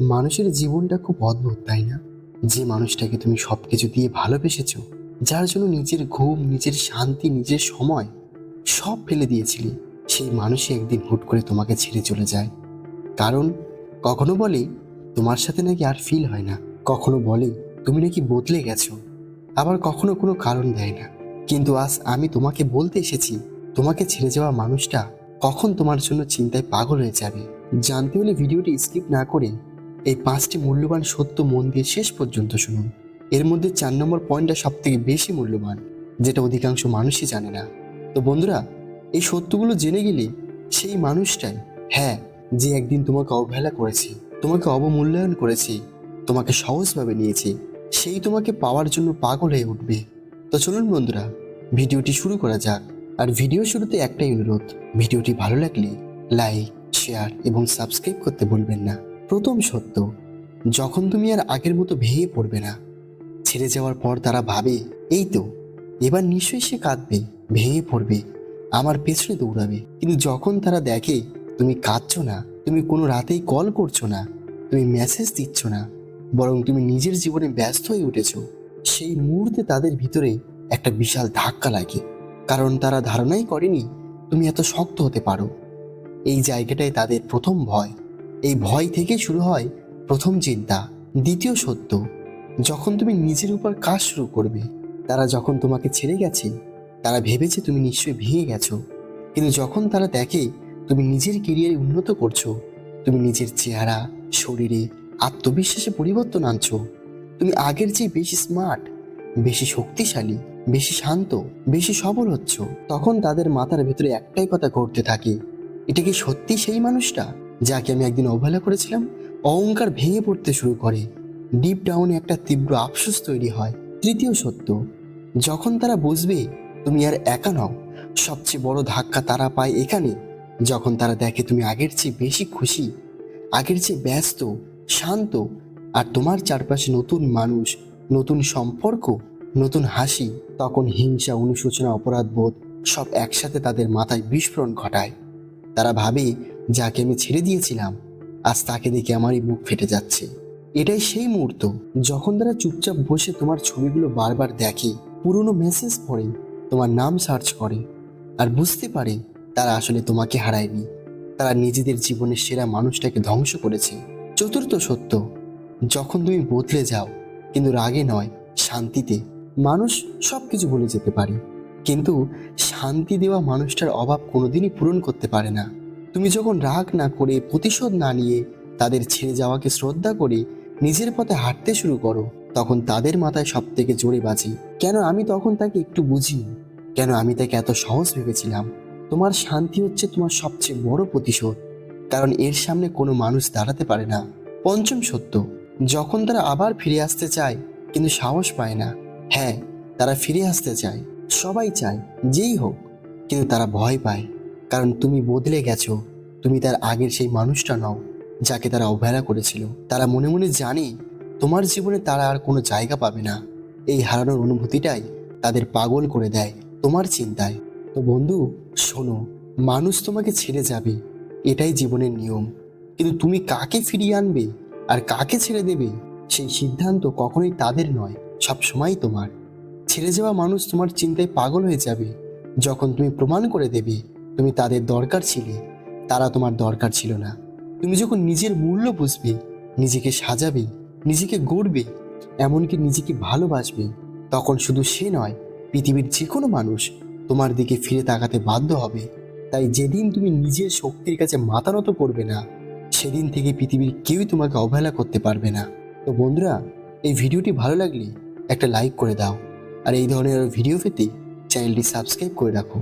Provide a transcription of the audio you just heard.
মানুষের জীবনটা খুব অদ্ভুত, তাই না? যে মানুষটাকে তুমি সব কিছু দিয়ে ভালোবেসেছো, যার জন্য নিজের ঘুম, নিজের শান্তি, নিজের সময় সব ফেলে দিয়েছিলি, সেই মানুষই একদিন হুট করে তোমাকে ছেড়ে চলে যায়। কারণ কখনো বলে, তোমার সাথে নাকি আর ফিল হয় না। কখনো বলে, তুমি নাকি বদলে গেছো। আবার কখনো কোনো কারণ দেয় না। কিন্তু আজ আমি তোমাকে বলতে এসেছি, তোমাকে ছেড়ে যাওয়া মানুষটা কখন তোমার জন্য চিন্তায় পাগল হয়ে যাবে। জানতে হলে ভিডিওটি স্কিপ না করে এই পাঁচটি মূল্যবান সত্য মন দিয়ে শেষ পর্যন্ত শুনুন। এর মধ্যে চার নম্বর পয়েন্টটা সব থেকে বেশি মূল্যবান, যেটা অধিকাংশ মানুষই জানে না। তো বন্ধুরা, এই সত্যগুলো জেনে গেলে সেই মানুষটাই হ্যাঁ যে একদিন তোমাকে অবহেলা করেছে, তোমাকে অবমূল্যায়ন করেছে, তোমাকে সহজভাবে নিয়েছে, সেই তোমাকে পাওয়ার জন্য পাগল হয়ে উঠবে। তো চলুন বন্ধুরা, ভিডিওটি শুরু করা যাক। আর ভিডিও শুরুতে একটাই অনুরোধ, ভিডিওটি ভালো লাগলে লাইক, শেয়ার এবং সাবস্ক্রাইব করতে ভুলবেন না। প্রথম সত্য, যখন তুমি আর আগের মতো ভেঙে পড়বে না, ছেড়ে যাওয়ার পর তারা ভাবে, এই তো, এবার নিশ্চয়ই সে কাঁদবে, ভেঙে পড়বে, আমার পেছনে দৌড়াবে। কিন্তু যখন তারা দেখে, তুমি কাঁদছো না, তুমি কোনো রাতেই কল করছ না, তুমি মেসেজ দিচ্ছ না, বরং তুমি নিজের জীবনে ব্যস্ত হয়ে উঠেছো, সেই মুহূর্তে তাদের ভিতরে একটা বিশাল ধাক্কা লাগে, কারণ তারা ধারণাই করেনি, তুমি এত শক্ত হতে পারো। এই জায়গাটায় তাদের প্রথম ভয়। এই ভয় থেকে শুরু হয় প্রথম চিন্তা, দ্বিতীয় সত্য। যখন তুমি নিজের উপর কাজ শুরু করবে, তারা যখন তোমাকে ছেড়ে গেছে, তারা ভেবেছে তুমি নিশ্চয়ই ভেঙে গেছো। কিন্তু যখন তারা দেখে তুমি নিজের কেরিয়ারে উন্নত করছ, তুমি নিজের চেহারা, শরীরে আত্মবিশ্বাসে পরিবর্তন আনছো, তুমি আগের চেয়ে বেশি স্মার্ট বেশি শক্তিশালী, বেশি শান্ত, বেশি সবল হচ্ছ, তখন তাদের মাথার ভেতরে একটাই কথা ঘটতে থাকে, এটা কি সত্যি সেই মানুষটা? যাকে আমি একদিন অবহেলা করেছিলাম, অহংকার ভেঙে পড়তে শুরু করে। ডিপ ডাউনে একটা তীব্র আফসোস তৈরি হয়। তৃতীয় সত্য, যখন তারা বুঝবে তুমি আর একা নও, সবচেয়ে বড় ধাক্কা তারা পায় এখানে, যখন তারা দেখে তুমি আগের চেয়ে বেশি খুশি, আগের চেয়ে ব্যস্ত, শান্ত, আর তোমার চারপাশে নতুন মানুষ, নতুন সম্পর্ক, নতুন হাসি, তখন হিংসা, অনুশোচনা অপরাধবোধ সব একসাথে তাদের মাথায় বিস্ফোরণ ঘটায়। তারা ভাবে যাকে আমি ছেড়ে দিয়েছিলাম, আজ তাকে দেখে আমারই বুক ফেটে যাচ্ছে। এটাই সেই মুহূর্ত যখন তারা চুপচাপ বসে তোমার ছবিগুলো বারবার দেখে, পুরনো মেসেজ পড়ে, তোমার নাম সার্চ করে আর বুঝতে পারে তারা আসলে তোমাকে হারায়নি। তারা নিজেদের জীবনের সেরা মানুষটাকে ধ্বংস করেছে। চতুর্থ সত্য, যখন তুমি বদলে যাও, কিন্তু রাগে নয়, শান্তিতে মানুষ সব কিছু ভুলে যেতে পারে। কিন্তু শান্তি দেওয়া মানুষটার অভাব কোনোদিনই পূরণ করতে পারে না। তুমি যখন রাগ না করে প্রতিশোধ না নিয়ে তাদের ছেড়ে যাওয়াকে শ্রদ্ধা করে নিজের পথে হাঁটতে শুরু করো, তখন তাদের মাথায় সব থেকে জোরে বাজে। কেন আমি তখন তাকে একটু বুঝি কেন আমি তাকে এত সহজ ভেবেছিলাম? তোমার শান্তি হচ্ছে তোমার সবচেয়ে বড় প্রতিশোধ, কারণ এর সামনে কোনো মানুষ দাঁড়াতে পারে না। পঞ্চম সত্য, যখন তারা আবার ফিরে আসতে চায়, কিন্তু সাহস পায় না। হ্যাঁ তারা ফিরে আসতে চায়। সবাই চায়, যেই হোক, কিন্তু তারা ভয় পায়। কারণ তুমি বদলে গেছো। তুমি তার আগের সেই মানুষটা নও, যাকে তারা অবহেলা করেছিল। তারা মনে মনে জানে, তোমার জীবনে তারা আর কোনো জায়গা পাবে না। এই হারানোর অনুভূতিটাই তাদের পাগল করে দেয়, তোমার চিন্তায়। তো বন্ধু, শোনো, মানুষ তোমাকে ছেড়ে যাবে, এটাই জীবনের নিয়ম। কিন্তু তুমি কাকে ফিরিয়ে আনবে আর কাকে ছেড়ে দেবে, সেই সিদ্ধান্ত কখনোই তাদের নয়, সব সময় তোমার। ছেড়ে যাওয়া মানুষ তোমার চিন্তায় পাগল হয়ে যাবে, যখন তুমি প্রমাণ করে দেবে তুমি তাদের দরকার ছিলে, তারা তোমার দরকার ছিল না। তুমি যখন নিজের মূল্য বুঝবে, নিজেকে সাজাবে, নিজেকে গড়বে, এমনকি নিজেকে ভালোবাসবে, তখন শুধু সে নয়, পৃথিবীর যে কোনো মানুষ তোমার দিকে ফিরে তাকাতে বাধ্য হবে। তাই যেদিন তুমি নিজের শক্তির কাছে মাথা নত করবে না, সেদিন থেকে পৃথিবীর কেউই তোমাকে অবহেলা করতে পারবে না। তো বন্ধুরা, এই ভিডিওটি ভালো লাগলে একটা লাইক করে দাও। আর এই ধরনের ভিডিও পেতে চ্যানেলটি সাবস্ক্রাইব করে রাখো।